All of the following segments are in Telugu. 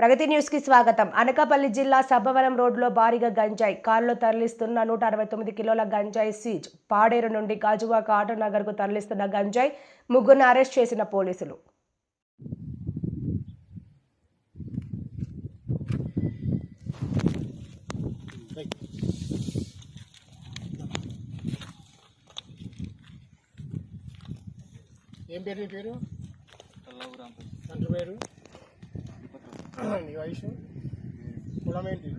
ప్రగతి న్యూస్కి స్వాగతం. అనకాపల్లి జిల్లా సబ్బవరం రోడ్లో భారీగా గంజాయి. కారులో తరలిస్తున్న నూట అరవై తొమ్మిది కిలోల గంజాయి సీజ్. పాడేరు నుండి గాజువాక ఆటో నగర్కు తరలిస్తున్న గంజాయి ముగ్గురిని అరెస్ట్ చేసిన పోలీసులు. ఏం పేరు పేరు? తండ్రి పేరు? నీ వయసు? కులం ఏంటి?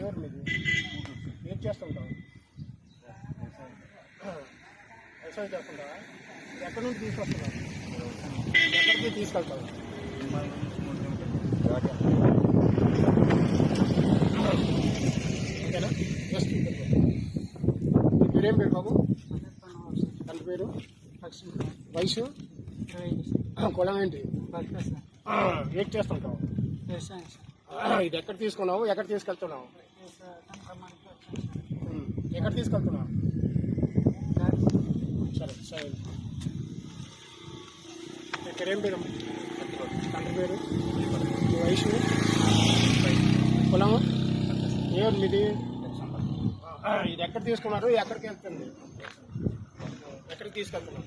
ఎవరు మీది? ఏం చేస్తుంటావు? వ్యవసాయం చేస్తుంటావా? ఎక్కడి నుండి తీసుకొస్తున్నావు? ఎక్కడికి తీసుకెళ్తావు? ఓకేనా? జస్ట్ పేరేం పేరు బాబు? తండ్రి పేరు? వయసు? కులం ఏంటి? ఏం చేస్తుంటావు ఇది ఎక్కడ తీసుకున్నావు? ఎక్కడ తీసుకెళ్తున్నావు? ఎక్కడ తీసుకెళ్తున్నావు? సరే సరే. ఇక్కడ ఏం పేరు తండ్రి పేరు? వయసు? కులం ఎవరు మీది? ఇది ఎక్కడ తీసుకున్నారు? ఎక్కడికి వెళ్తుంది? ఎక్కడికి తీసుకెళ్తున్నావు?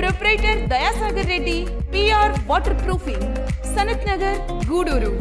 proprietor Dayasagar Reddy PR water proofing Sanath Nagar Gudur.